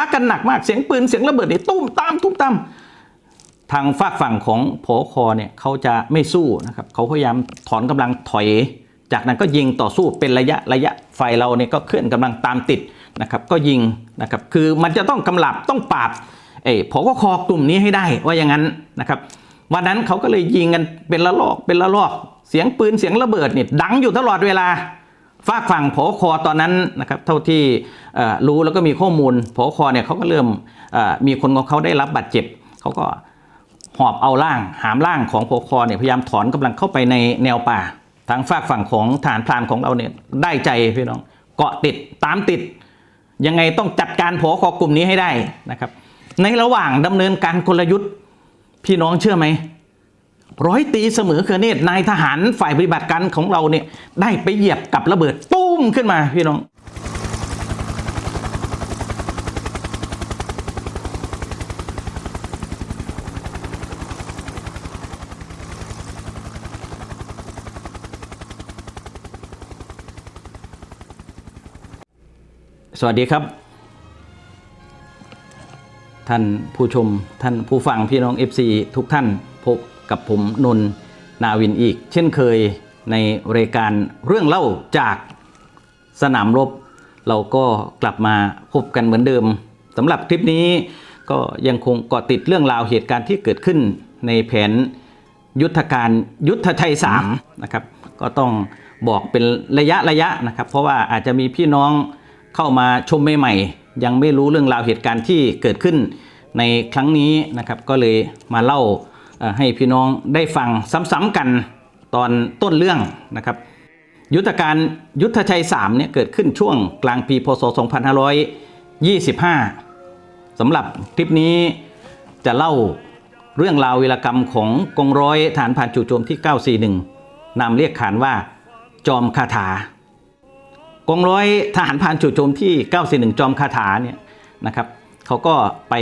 ะกันหนักมากเสียงปืนเสียงระเบิดเนี่ยตุ้มตามตุ้มตามทางฝากฝั่งของผอคอเนี่ยเขาจะไม่สู้นะครับเขาพยายามถอนกำลังถอย จากนั้นก็ยิงต่อสู้เป็นระยะระยะไฟเราเนี่ยก็เคลื่อนกำลังตามติดนะครับก็ยิงนะครับคือมันจะต้องกำลับต้องปราบเอ้ผอคอกลุ่มนี้ให้ได้ว่าอย่างนั้นนะครับวันนั้นเขาก็เลยยิงกันเป็นละลอกเป็นละลอก เสียงปืนเสียงระเบิดเนี่ยดังอยู่ตลอดเวลา ฝากฝั่งผอคอตอนนั้นนะครับเท่าที่รู้แล้วก็มีข้อมูลผอคอเนี่ยเขาก็เริ่มมีคนของเขาได้รับบาดเจ็บเขาก็หอบเอาร่างหามร่างของผอคอเนี่ยพยายามถอนกำลังเข้าไปในแนวป่า ทางฝากฝั่งของฐานพรานของเราเนี่ยได้ใจพี่น้องเกาะติดตามติด ยังไงต้องจัดการผอคอกลุ่มนี้ให้ได้นะครับ ในระหว่างดำเนินการกลยุทธ์พี่น้องเชื่อไหม ร้อยตีเสมอเขือเนตนายทหารฝ่ายปฏิบัติการของเราเนี่ยได้ไปเหยียบกับระเบิดตุ้มขึ้นมาพี่น้องสวัสดีครับ ท่านผู้ชมท่านผู้ฟังพี่น้อง FC ทุกท่านพบ กับผมนนท์นาวินอีก เช่นเคยในรายการเรื่องเล่าจากสนามรบ เราก็กลับมาพบกันเหมือนเดิมสำหรับคลิปนี้ก็ยังคงเกาะติดเรื่องราวเหตุการณ์ที่เกิดขึ้นในแผนยุทธการยุทธไทย3นะครับก็ต้องบอกเป็นระยะระยะนะครับ เพราะว่าอาจจะมีพี่น้องเข้ามาชมใหม่ๆยังไม่รู้เรื่องราวเหตุการณ์ที่เกิดขึ้นในครั้งนี้นะครับ ก็เลยมาเล่า ให้พี่น้องได้ฟังซ้ำๆกันตอนต้นเรื่องนะครับ ยุทธการยุทธชัย3เนี่ยเกิดขึ้นช่วงกลางปีพศ 2525สำหรับคลิปนี้จะเล่าเรื่องราววีรกรรมของกองร้อยฐานผ่านจู่โจมที่ 941 นามเรียกขานว่าจอมคาถากองร้อยทหารพรานจู่โจมที่ 941 จอมคาถาเนี่ยนะครับเขาก็ไป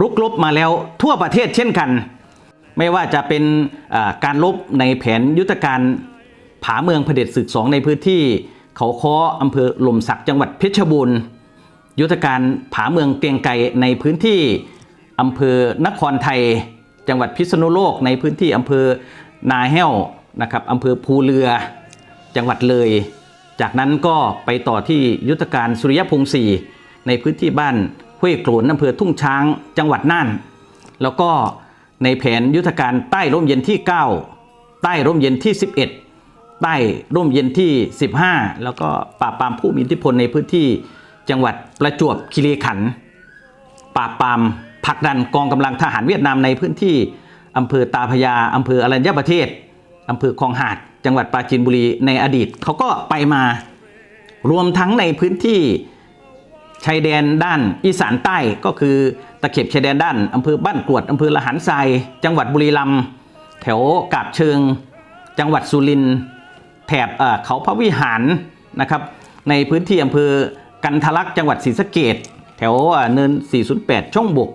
รุกรบมาแล้วทั่วประเทศเช่นกัน ไม่ว่าจะเป็นการรบในแผนยุทธการผาเมืองเผด็จศึกสองในพื้นที่ เขาค้ออำเภอหล่มสักจังหวัดเพชรบูรณ์ยุทธการผาเมืองเกรียงไกรในพื้นที่อำเภอนครไทย จังหวัดพิษณุโลกในพื้นที่อำเภอนาแห้วนะครับอำเภอภูเรือ จังหวัดเลย จากนั้นก็ไปต่อที่ยุทธการสุริยพงศ์สี่ในพื้นที่บ้านห้วยโกลนอำเภอทุ่งช้าง จังหวัดน่าน แล้วก็ ในแผนยุทธการใต้ร่มเย็นที่ 9 ใต้ร่มเย็นที่ 11 ใต้ร่มเย็นที่ 15 แล้วก็ปราบปรามผู้มีอิทธิพลในพื้นที่จังหวัดประจวบคีรีขันธ์ปราบปรามผลักดันกองกำลังทหารเวียดนามในพื้นที่อำเภอตาพยาอำเภออรัญญประเทศอำเภอคลองหาด จังหวัดปราจีนบุรีในอดีตเขาก็ไปมารวมทั้งในพื้นที่ชายแดนด้านอีสานใต้ก็คือะเข็บชายแดนด้านอำเภอบ้านกวดอำเภอละหันทรายจังหวัดบุรีรัมย์แถวกาบเชิง จังหวัดสุรินทร์แถบเอ่อเขาพระวิหารนะครับ ในพื้นที่อำเภอกันทะลักจังหวัดศรีสะเกดแถวเอ่อเนิน 408 ช่องบก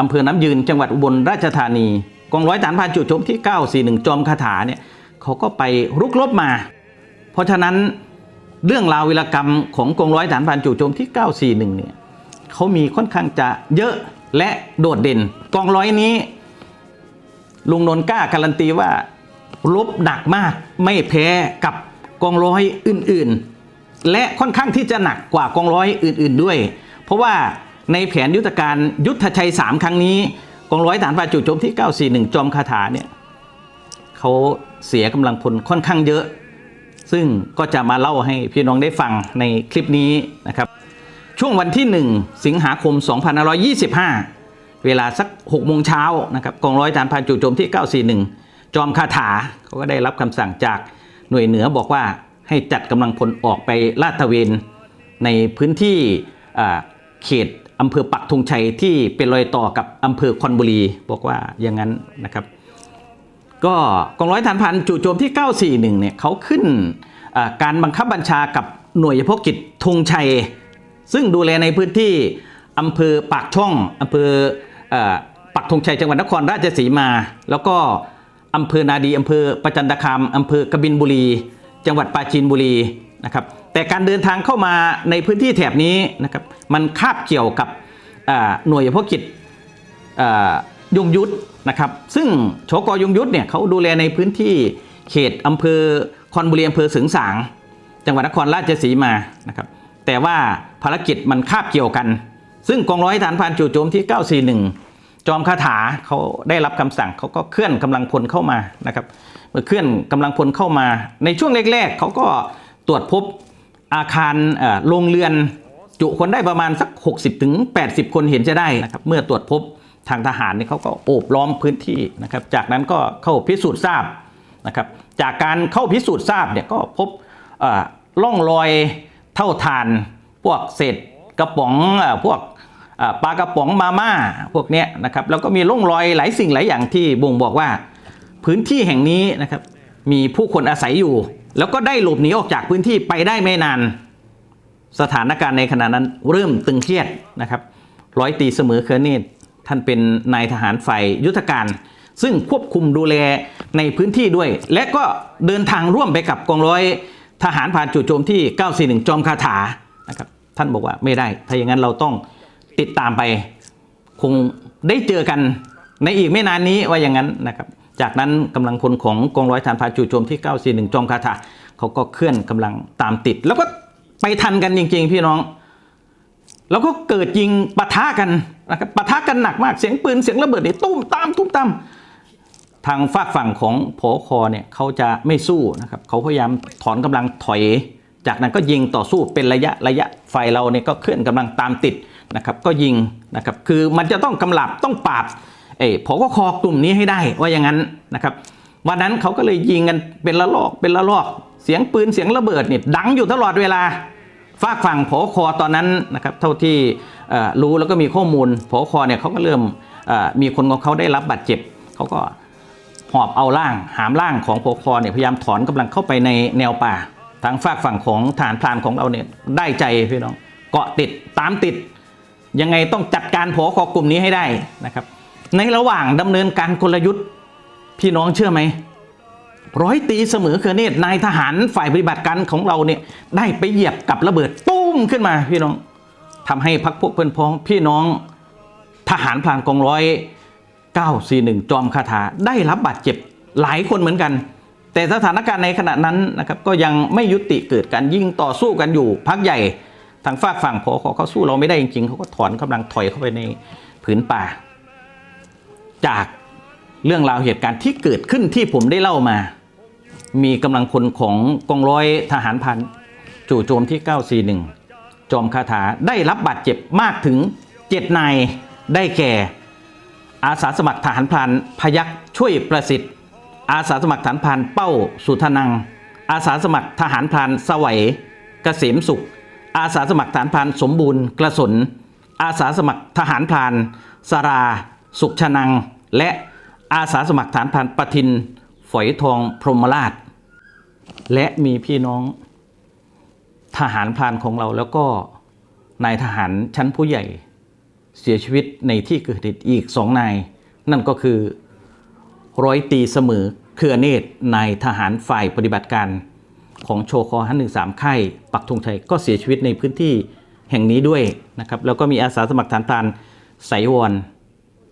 อำเภอน้ำยืนจังหวัดอุบลราชธานีกองร้อยฐานพรานจู่โจมที่ 941 จอมคาถาเนี่ยเขาก็ไปรุกรบมา เพราะฉะนั้นเรื่องราววีรกรรมของกองร้อยฐานพรานจู่โจมที่ 941 เนี่ย เขามีค่อนข้างจะเยอะและโดดเด่น กองร้อยนี้ ลุงนนท์กล้าการันตีว่ารบหนักมากไม่แพ้กับกองร้อยอื่นๆ และค่อนข้างที่จะหนักกว่ากองร้อยอื่น ๆด้วย เพราะว่าในแผนยุทธการยุทธชัย 3 ครั้งนี้กองร้อยฐานฝ่ายจู่โจมที่ 941 จอมคาถาเนี่ยเขาเสียกำลังพลค่อนข้างเยอะ ซึ่งก็จะมาเล่าให้พี่น้องได้ฟังในคลิปนี้นะครับ ช่วงวันที่ 1 สิงหาคม 2525 เวลาสัก6โมงเช้านะครับกองร้อยฐานพรานจู่โจมที่ 941 จอมคาถาเขาก็ได้รับคำสั่งจากหน่วยเหนือบอกว่าให้จัดกำลังพลออกไปลาดตระเวนในพื้นที่เขตอำเภอปักธงชัยที่เป็นรอยต่อกับอำเภอคอนบุรีบอกว่าอย่างนั้นนะครับ ก็กองร้อยฐานพันจู่โจมที่ 941 เนี่ยเขาขึ้นการบังคับบัญชากับหน่วยเฉพาะกิจธงชัย ซึ่งดูแลในพื้นที่อำเภอปากช่องอำเภอปักธงชัยจังหวัดนครราชสีมา แล้วก็อำเภอนาดีอำเภอประจันตคามอำเภอกบินบุรี จังหวัดปราจีนบุรีนะครับแต่การเดินทางเข้ามาในพื้นที่แถบนี้นะครับมันคาบเกี่ยวกับหน่วยเฉพาะกิจยงยุทธนะครับซึ่งชกยงยุทธเนี่ยเขาดูแลในพื้นที่เขตอำเภอคอนบุรีอำเภอสิงสาง จังหวัดนครราชสีมานะครับ แต่ว่าภารกิจมันคาบเกี่ยวกัน ซึ่งกองร้อยฐานพรานจู่โจมที่ 941 จอมคาถาเขาได้รับคำสั่งเขาก็เคลื่อนกำลังพลเข้ามานะครับเมื่อเคลื่อนกำลังพลเข้ามา ในช่วงแรกๆเขาก็ตรวจพบอาคารโรงเรือนจุคนได้ประมาณสัก 60ถึง80 คนเห็นจะได้นะครับเมื่อตรวจพบทางทหารนี่เขาก็โอบล้อมพื้นที่นะครับจากนั้นก็เข้าพิสูจน์ทราบนะครับจากการเข้าพิสูจน์ทราบเนี่ยก็พบล่อร่องรอย เท่าทานพวกเศษกระป๋องพวกปลากระป๋องมาม่าพวกเนี้ยนะครับแล้วก็มีร่องรอยหลายสิ่งหลายอย่างที่บ่งบอกว่า พื้นที่แห่งนี้นะครับ มีผู้คนอาศัยอยู่ แล้วก็ได้หลบหนีออกจากพื้นที่ไปได้ไม่นาน สถานการณ์ในขณะนั้นเริ่มตึงเครียดนะครับร้อยตีเสมอเคอร์เนตท่านเป็นนายทหารฝ่ายยุทธการ ซึ่งควบคุมดูแลในพื้นที่ด้วย และก็เดินทางร่วมไปกับกองร้อย ทหารผ่านจู่โจมที่ 941 จอมคาถานะครับท่านบอกว่าไม่ได้ ถ้าอย่างนั้นเราต้องติดตามไปคงได้เจอกันในอีกไม่นานนี้ว่าอย่างนั้นนะครับจากนั้นกำลังพลของกองร้อยฐานพรานจู่โจมที่ 941 จอมคาถาเขาก็เคลื่อนกำลังตามติด แล้วก็ไปทันกันจริง ๆ พี่น้อง แล้วก็เกิดยิงปะทะกันนะครับปะทะกันหนักมากเสียงปืนเสียงระเบิดเนี่ยตุ้มตามตุ้มตาม ทางฝากฝั่งของพอคอเนี่ยเขาจะไม่สู้นะครับเขาพยายามถอนกำลังถอย จากนั้นก็ยิงต่อสู้เป็นระยะระยะไฟเราเนี่ยก็เคลื่อนกำลังตามติดนะครับ ก็ยิงนะครับคือมันจะต้องกำลับต้องปราบเออพอคอกลุ่มนี้ให้ได้ว่าอย่างนั้นนะครับวันนั้นเขาก็เลยยิงกันเป็นละลอกเป็นละลอกเสียงปืนเสียงระเบิดเนี่ยดังอยู่ตลอดเวลาฝากฝั่งผอคอตอนนั้นนะครับเท่าที่รู้แล้วก็มีข้อมูลผอคอเนี่ยเขาก็เริ่มมีคนของเขาได้รับบาดเจ็บเขาก็ หอบเอาร่างหามร่างของผอคอเนี่ยพยายามถอนกำลังเข้าไปในแนวป่า ทางฝากฝั่งของฐานพรานของเราเนี่ยได้ใจพี่น้องเกาะติดตามติด ยังไงต้องจัดการผอคอกลุ่มนี้ให้ได้นะครับ ในระหว่างดำเนินการกลยุทธ์พี่น้องเชื่อไหมร้อยตีเสมอเคเนตรนายทหารฝ่ายปฏิบัติการของเราเนี่ยได้ไปเหยียบกับระเบิดตุ้มขึ้นมาพี่น้องทำให้พักพวกเพื่อนพ้องพี่น้องทหารพลานกองร้อย 941 จอมคาถาได้รับบาดเจ็บหลายคนเหมือนกัน แต่สถานการณ์ในขณะนั้นนะครับก็ยังไม่ยุติเกิดการยิงต่อสู้กันอยู่พักใหญ่ทางฝากฝั่งพอเขาสู้เราไม่ได้จริงๆเขาก็ถอนกำลังถอยเข้าไปในผืนป่า จากเรื่องราวเหตุการณ์ที่เกิดขึ้นที่ผมได้เล่ามา มีกำลังพลของกองร้อยทหารพันจู่โจมที่ 941 จอมคาถาได้รับบาดเจ็บมากถึง 7 นายได้แก่ อาสาสมัครทหารพรานพยักช่วยประสิทธิ์ อาสาสมัครทหารพรานเป้าสุธนัง อาสาสมัครทหารพรานสวัยเกษมสุข อาสาสมัครทหารพรานสมบูรณ์กระสน อาสาสมัครทหารพรานสรา สุขชนัง และอาสาสมัครฐานพรานปทิน ฝอยทองพรหมราช และมีพี่น้องทหารพรานของเราแล้วก็นายทหารชั้นผู้ใหญ่ เสียชีวิตในที่เกิดเหตุอีกสองนาย นั่นก็คือร้อยตีเสมอเครือเนตรนายทหารฝ่ายปฏิบัติการ ของโชคอฮันหนึ่งสามค่ายปักธงชัยก็เสียชีวิตในพื้นที่แห่งนี้ด้วยนะครับแล้วก็มีอาสาสมัครฐานพานไสยวร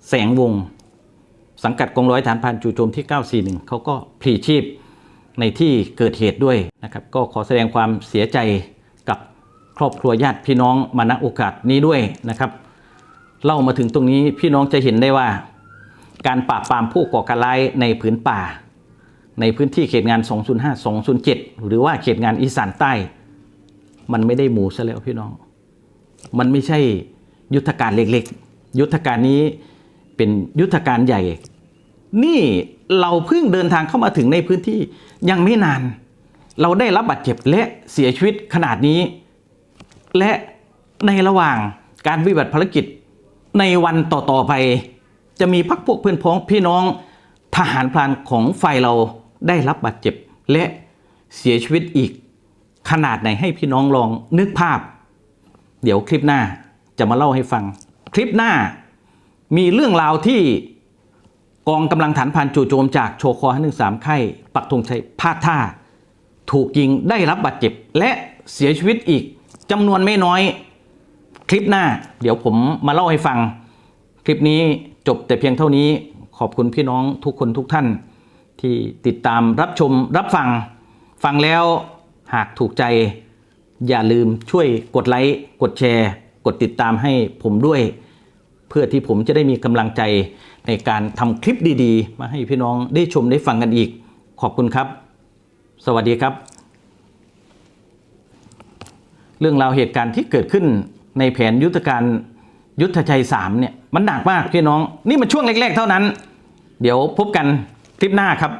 แสงวง สังกัดกองร้อยฐานพรานจู่โจมที่ 941 เขาก็พลีชีพในที่เกิดเหตุด้วยนะครับก็ขอแสดงความเสียใจกับครอบครัวญาติพี่น้องมาณโอกาสนี้ด้วยนะครับ เล่ามาถึงตรงนี้พี่น้องจะเห็นได้ว่า การปราบปรามผู้ก่อการร้ายในผืนป่า ในพื้นที่เขตงาน 205 207 หรือว่าเขตงานอีสานใต้ มันไม่ได้หมูซะแล้วพี่น้อง มันไม่ใช่ยุทธการเล็กๆ ยุทธการนี้เป็นยุทธการใหญ่ นี่เราเพิ่งเดินทางเข้ามาถึงในพื้นที่ยังไม่นาน เราได้รับบาดเจ็บและเสียชีวิตขนาดนี้ และในระหว่างการวิบัติภารกิจ ในวันต่อๆไป จะมีพักพวกเพื่อนพ้องพี่น้องทหารพรานของฝ่ายเราได้รับบาดเจ็บ และเสียชีวิตอีกขนาดไหนให้พี่น้องลองนึกภาพ เดี๋ยวคลิปหน้าจะมาเล่าให้ฟัง คลิปหน้ามีเรื่องราวที่กองกำลังฐานพันจู่โจมจากโชคอหนึ่งสามค่ายปักธงชัยพาดท่า ถูกยิงได้รับบาดเจ็บ และเสียชีวิตอีกจำนวนไม่น้อย คลิปหน้า เดี๋ยวผมมาเล่าให้ฟัง คลิปนี้จบแต่เพียงเท่านี้ขอบคุณพี่น้องทุกคนทุกท่าน ที่ติดตามรับชมรับฟัง ฟังแล้วหากถูกใจ อย่าลืมช่วยกดไลค์กดแชร์ กดติดตามให้ผมด้วย เพื่อที่ผมจะได้มีกำลังใจในการทำคลิปดีๆ มาให้พี่น้องได้ชมได้ฟังกันอีก ขอบคุณครับ สวัสดีครับ เรื่องราวเหตุการณ์ที่เกิดขึ้น ในแผนยุทธการยุทธชัยสามเนี่ยมันหนักมากพี่น้อง นี่มันช่วงแรกๆเท่านั้น เดี๋ยวพบกันคลิปหน้าครับ